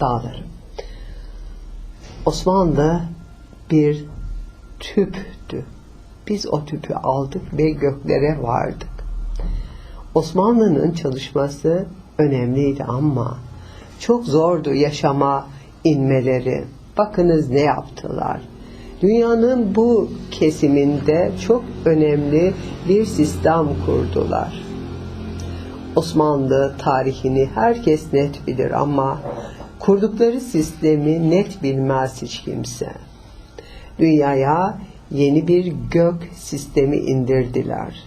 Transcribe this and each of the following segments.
dağları. Osmanlı bir tüptü. Biz o tüpü aldık ve göklere vardık. Osmanlı'nın çalışması önemliydi ama çok zordu yaşama inmeleri. Bakınız ne yaptılar. Dünyanın bu kesiminde çok önemli bir sistem kurdular. Osmanlı tarihini herkes net bilir ama kurdukları sistemi net bilmez hiç kimse. Dünyaya yeni bir gök sistemi indirdiler.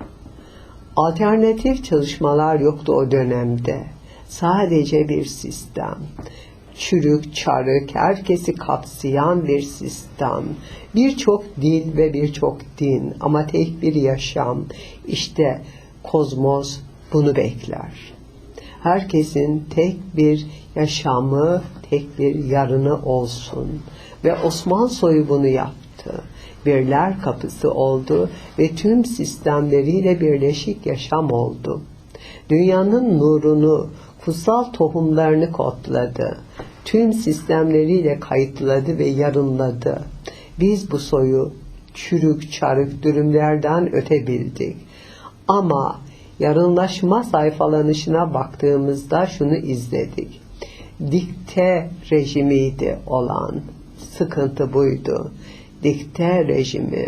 Alternatif çalışmalar yoktu o dönemde. Sadece bir sistem. Çürük, çarık, herkesi kapsayan bir sistem. Birçok dil ve birçok din ama tek bir yaşam. İşte kozmos bunu bekler. Herkesin tek bir yaşamı, tek bir yarını olsun. Ve Osman soyu bunu yaptı birler kapısı oldu ve tüm sistemleriyle birleşik yaşam oldu. Dünyanın nurunu, kutsal tohumlarını kodladı. Tüm sistemleriyle kayıtladı ve yarınladı. Biz bu soyu çürük çarık dürümlerden ötebildik. Ama yarınlaşma sayfalanışına baktığımızda şunu izledik. Dikte rejimiydi olan. Sıkıntı buydu dikte rejimi.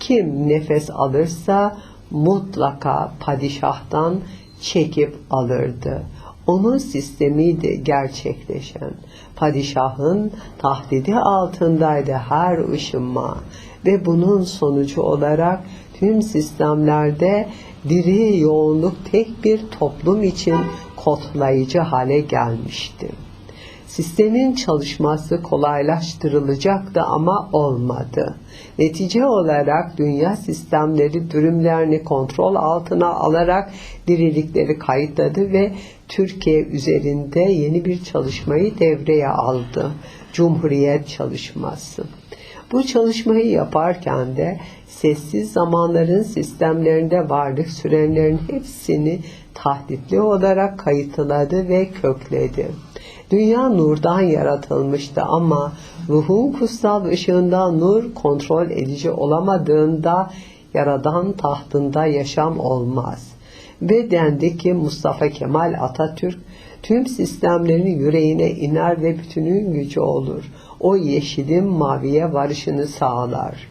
Kim nefes alırsa mutlaka padişahtan çekip alırdı. Onun sistemiydi gerçekleşen. Padişahın tahdidi altındaydı her ışınma ve bunun sonucu olarak tüm sistemlerde diri yoğunluk tek bir toplum için kodlayıcı hale gelmişti. Sistemin çalışması kolaylaştırılacaktı ama olmadı. Netice olarak dünya sistemleri dürümlerini kontrol altına alarak dirilikleri kayıtladı ve Türkiye üzerinde yeni bir çalışmayı devreye aldı. Cumhuriyet çalışması. Bu çalışmayı yaparken de sessiz zamanların sistemlerinde varlık sürenlerin hepsini tahditli olarak kayıtladı ve kökledi. Dünya nurdan yaratılmıştı ama ruhun kutsal ışığında nur kontrol edici olamadığında yaradan tahtında yaşam olmaz. Ve dendi ki Mustafa Kemal Atatürk tüm sistemlerin yüreğine iner ve bütünün gücü olur. O yeşilin maviye varışını sağlar.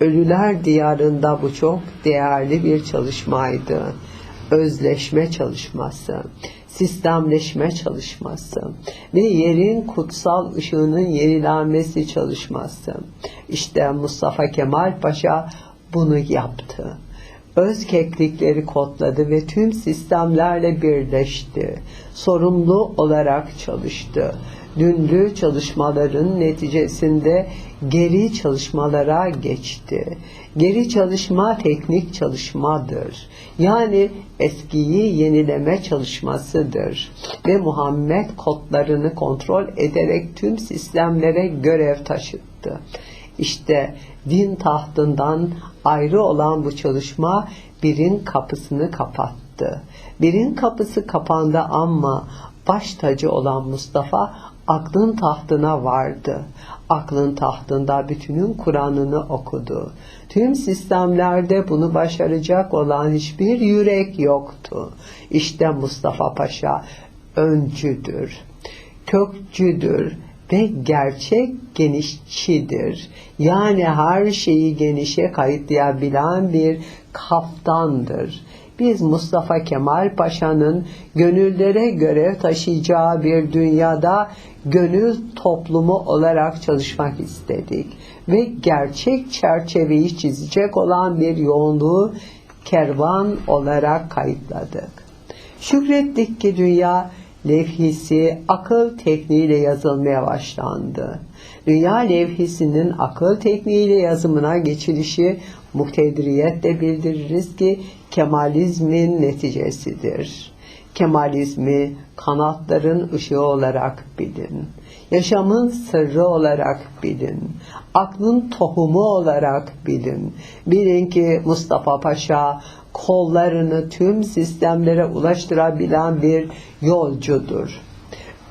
Ölüler diyarında bu çok değerli bir çalışmaydı. Özleşme çalışması sistemleşme çalışması ve yerin kutsal ışığının yenilenmesi çalışması. İşte Mustafa Kemal Paşa bunu yaptı. Öz keklikleri kodladı ve tüm sistemlerle birleşti. Sorumlu olarak çalıştı. Dünlü çalışmaların neticesinde geri çalışmalara geçti. Geri çalışma teknik çalışmadır. Yani eskiyi yenileme çalışmasıdır. Ve Muhammed kodlarını kontrol ederek tüm sistemlere görev taşıttı. İşte din tahtından ayrı olan bu çalışma birin kapısını kapattı. Birin kapısı kapandı ama baş tacı olan Mustafa aklın tahtına vardı. Aklın tahtında bütünün Kur'an'ını okudu. Tüm sistemlerde bunu başaracak olan hiçbir yürek yoktu. İşte Mustafa Paşa öncüdür, kökçüdür ve gerçek genişçidir. Yani her şeyi genişe kayıtlayabilen bir kaftandır biz Mustafa Kemal Paşa'nın gönüllere göre taşıyacağı bir dünyada gönül toplumu olarak çalışmak istedik ve gerçek çerçeveyi çizecek olan bir yoğunluğu kervan olarak kayıtladık. Şükrettik ki dünya levhisi akıl tekniğiyle yazılmaya başlandı. Dünya levhisinin akıl tekniğiyle yazımına geçilişi muhtediriyetle bildiririz ki Kemalizmin neticesidir. Kemalizmi kanatların ışığı olarak bilin. Yaşamın sırrı olarak bilin. Aklın tohumu olarak bilin. Bilin ki Mustafa Paşa kollarını tüm sistemlere ulaştırabilen bir yolcudur.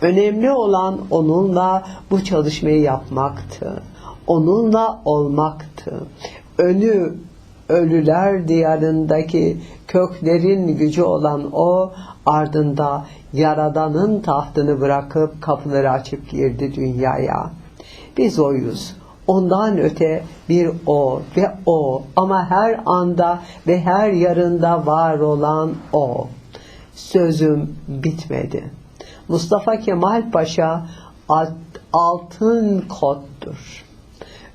Önemli olan onunla bu çalışmayı yapmaktı. Onunla olmaktı. Önü ölüler diyarındaki köklerin gücü olan o ardında Yaradan'ın tahtını bırakıp kapıları açıp girdi dünyaya. Biz oyuz. Ondan öte bir o ve o ama her anda ve her yarında var olan o. Sözüm bitmedi. Mustafa Kemal Paşa altın koddur.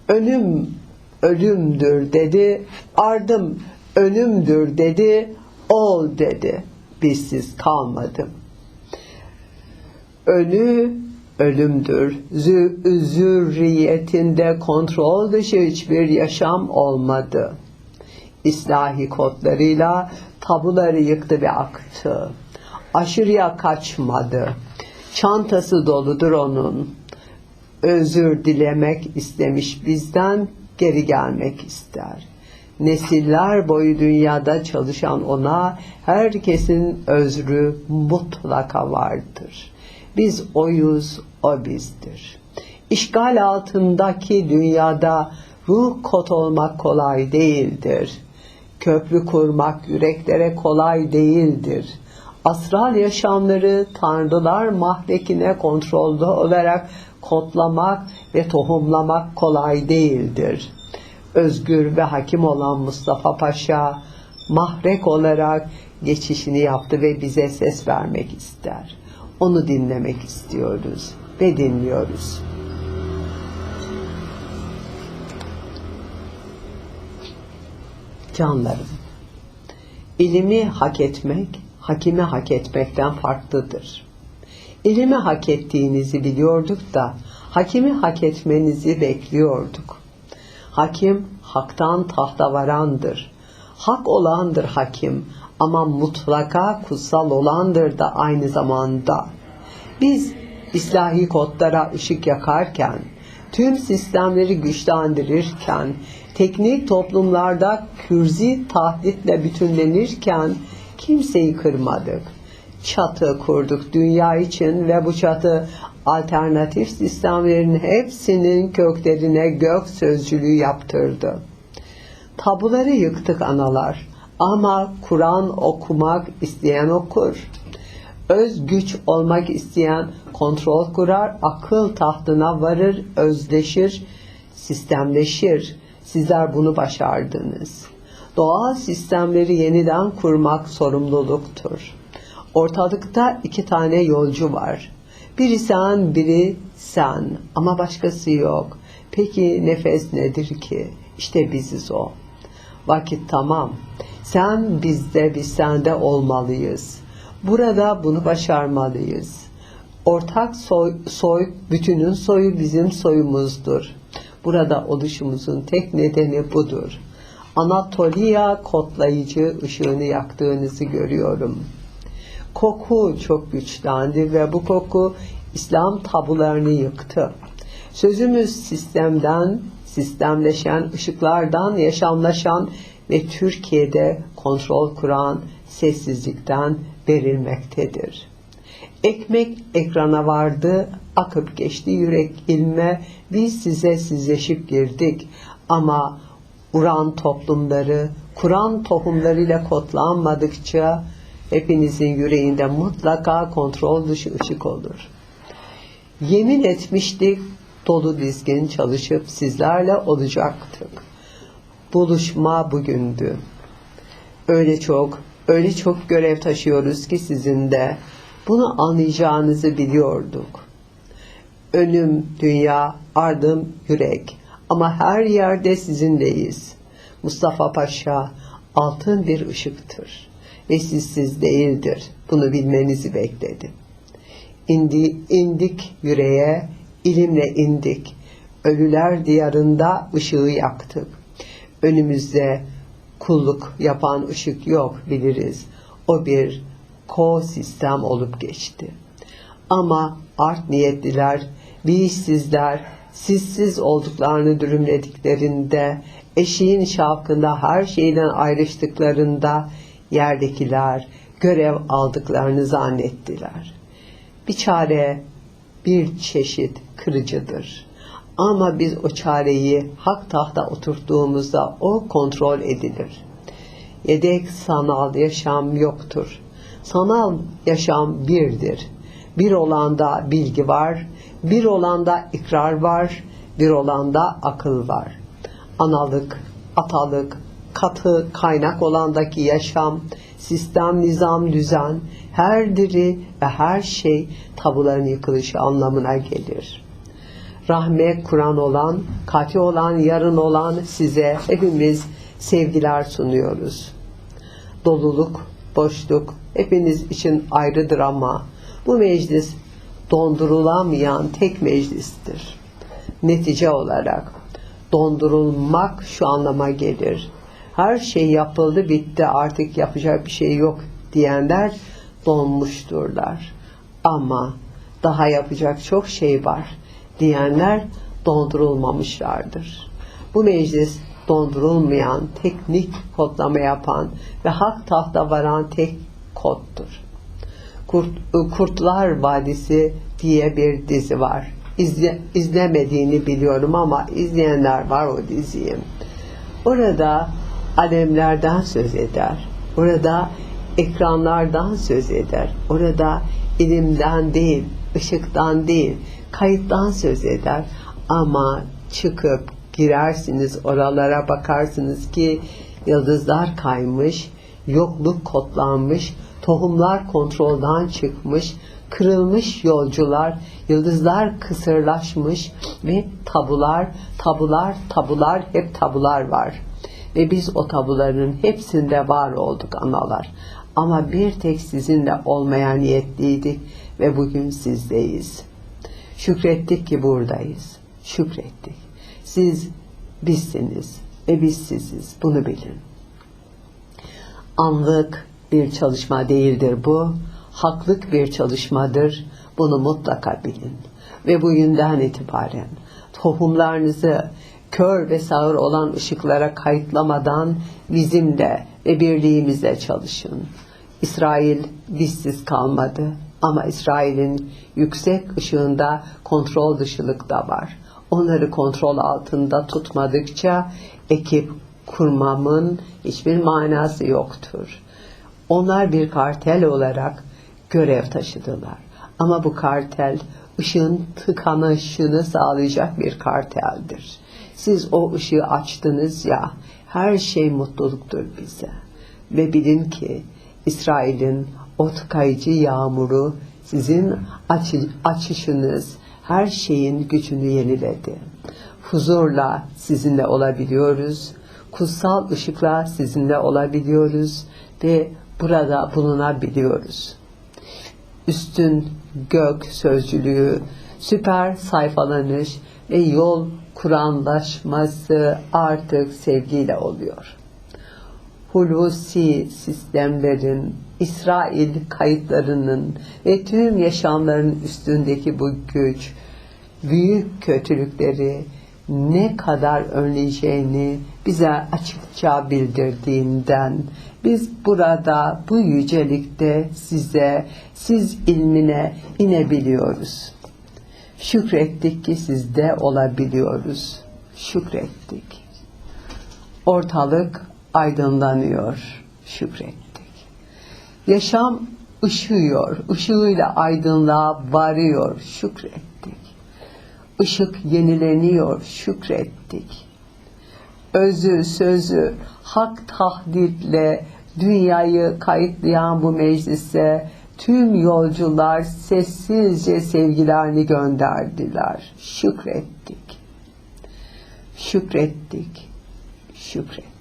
Önüm ölümdür dedi, ardım önümdür dedi, ol dedi. Bizsiz kalmadım. Önü ölümdür. Zü zürriyetinde kontrol dışı hiçbir yaşam olmadı. İslahi kodlarıyla tabuları yıktı ve aktı. Aşırıya kaçmadı. Çantası doludur onun. Özür dilemek istemiş bizden, geri gelmek ister. Nesiller boyu dünyada çalışan ona herkesin özrü mutlaka vardır. Biz oyuz, o bizdir. İşgal altındaki dünyada ruh kot olmak kolay değildir. Köprü kurmak yüreklere kolay değildir. Astral yaşamları tanrılar mahlekine kontrolde olarak kodlamak ve tohumlamak kolay değildir. Özgür ve hakim olan Mustafa Paşa mahrek olarak geçişini yaptı ve bize ses vermek ister. Onu dinlemek istiyoruz ve dinliyoruz. Canlarım, ilimi hak etmek, hakimi hak etmekten farklıdır. İlimi hak ettiğinizi biliyorduk da, hakimi hak etmenizi bekliyorduk. Hakim, haktan tahta varandır. Hak olandır hakim ama mutlaka kutsal olandır da aynı zamanda. Biz islahi kodlara ışık yakarken, tüm sistemleri güçlendirirken, teknik toplumlarda kürzi tahditle bütünlenirken kimseyi kırmadık. Çatı kurduk dünya için ve bu çatı alternatif sistemlerin hepsinin köklerine gök sözcülüğü yaptırdı. Tabuları yıktık analar ama Kur'an okumak isteyen okur. Öz güç olmak isteyen kontrol kurar, akıl tahtına varır, özleşir, sistemleşir. Sizler bunu başardınız. Doğal sistemleri yeniden kurmak sorumluluktur. Ortalıkta iki tane yolcu var. Biri sen, biri sen ama başkası yok. Peki nefes nedir ki? İşte biziz o. Vakit tamam. Sen bizde, biz sende olmalıyız. Burada bunu başarmalıyız. Ortak soy, soy, bütünün soyu bizim soyumuzdur. Burada oluşumuzun tek nedeni budur. Anatolia kodlayıcı ışığını yaktığınızı görüyorum. Koku çok güçlendi ve bu koku İslam tabularını yıktı. Sözümüz sistemden, sistemleşen ışıklardan yaşamlaşan ve Türkiye'de kontrol kuran sessizlikten verilmektedir. Ekmek ekrana vardı, akıp geçti yürek ilme, biz size sizleşip girdik ama Uran toplumları, Kur'an tohumlarıyla kodlanmadıkça hepinizin yüreğinde mutlaka kontrol dışı ışık olur. Yemin etmiştik, dolu dizgin çalışıp sizlerle olacaktık. Buluşma bugündü. Öyle çok, öyle çok görev taşıyoruz ki sizin de bunu anlayacağınızı biliyorduk. Önüm dünya, ardım yürek ama her yerde sizinleyiz. Mustafa Paşa altın bir ışıktır ve sizsiz değildir. Bunu bilmenizi bekledim. İndi, indik yüreğe, ilimle indik. Ölüler diyarında ışığı yaktık. Önümüzde kulluk yapan ışık yok biliriz. O bir ko-sistem olup geçti. Ama art niyetliler, bilinçsizler, sizsiz olduklarını dürümlediklerinde, eşiğin şavkında her şeyden ayrıştıklarında yerdekiler görev aldıklarını zannettiler. Bir çare bir çeşit kırıcıdır. Ama biz o çareyi hak tahta oturttuğumuzda o kontrol edilir. Yedek sanal yaşam yoktur. Sanal yaşam birdir. Bir olanda bilgi var, bir olanda ikrar var, bir olanda akıl var. Analık, atalık, katı kaynak olandaki yaşam, sistem, nizam, düzen, her diri ve her şey tabuların yıkılışı anlamına gelir. Rahme Kur'an olan, kafi olan, yarın olan size hepimiz sevgiler sunuyoruz. Doluluk, boşluk hepiniz için ayrıdır ama bu meclis dondurulamayan tek meclistir. Netice olarak dondurulmak şu anlama gelir. Her şey yapıldı bitti artık yapacak bir şey yok diyenler donmuşturlar. Ama daha yapacak çok şey var diyenler dondurulmamışlardır. Bu meclis dondurulmayan, teknik kodlama yapan ve hak tahta varan tek koddur. Kurt, Kurtlar Vadisi diye bir dizi var. İzle, izlemediğini biliyorum ama izleyenler var o diziyi. Orada alemlerden söz eder. Orada ekranlardan söz eder. Orada ilimden değil, ışıktan değil, kayıttan söz eder. Ama çıkıp girersiniz oralara bakarsınız ki yıldızlar kaymış, yokluk kodlanmış, tohumlar kontrolden çıkmış, kırılmış yolcular, yıldızlar kısırlaşmış ve tabular, tabular, tabular, hep tabular var. Ve biz o tabuların hepsinde var olduk analar. Ama bir tek sizinle olmaya niyetliydik ve bugün sizdeyiz. Şükrettik ki buradayız. Şükrettik. Siz bizsiniz ve biz siziz. Bunu bilin. Anlık bir çalışma değildir bu. Haklık bir çalışmadır. Bunu mutlaka bilin. Ve bugünden itibaren tohumlarınızı kör ve sağır olan ışıklara kayıtlamadan bizimle ve birliğimizle çalışın. İsrail dişsiz kalmadı ama İsrail'in yüksek ışığında kontrol dışılık da var. Onları kontrol altında tutmadıkça ekip kurmamın hiçbir manası yoktur. Onlar bir kartel olarak görev taşıdılar. Ama bu kartel ışığın tıkanışını sağlayacak bir karteldir. Siz o ışığı açtınız ya, her şey mutluluktur bize. Ve bilin ki İsrail'in o tıkayıcı yağmuru sizin açı, açışınız her şeyin gücünü yeniledi. Huzurla sizinle olabiliyoruz. Kutsal ışıkla sizinle olabiliyoruz ve burada bulunabiliyoruz. Üstün gök sözcülüğü, süper sayfalanış ve yol Kur'anlaşması artık sevgiyle oluyor. Hulusi sistemlerin, İsrail kayıtlarının ve tüm yaşamların üstündeki bu güç, büyük kötülükleri ne kadar önleyeceğini bize açıkça bildirdiğinden biz burada bu yücelikte size, siz ilmine inebiliyoruz. Şükrettik ki sizde olabiliyoruz. Şükrettik. Ortalık aydınlanıyor. Şükrettik. Yaşam ışıyor. Işığıyla aydınlığa varıyor. Şükrettik. Işık yenileniyor. Şükrettik. Özü, sözü, hak tahditle dünyayı kayıtlayan bu meclise tüm yolcular sessizce sevgilerini gönderdiler. Şükrettik. Şükrettik. Şükrettik.